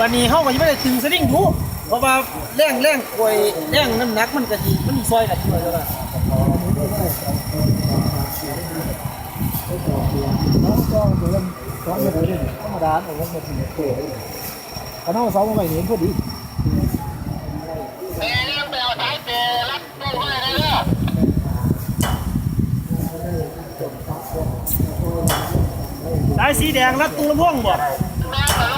วันนี้เฮาก็สิบ่ได้ถึงสลิงทุเพราะว่าแรงแรงป่วยแรงน้ำหนักมันก็สิมันสิซอยกันอยู่แล้วล่ะน้องก็เดี๋ยวมันสองเมตรเลยธรรมดาผมว่ามันเป็นเกลือเขาน้องสองมาใหม่เห็นพอดีเปย์เรื่องเปย์เอาท้เปย์รับตู้ให้ได้เลยสายสีแดงรัดตรงลำโพงบ่แม่แต่ลงไม่เลยยังยังบ่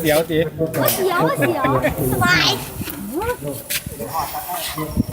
เสียวตี เสียวเสียวสบาย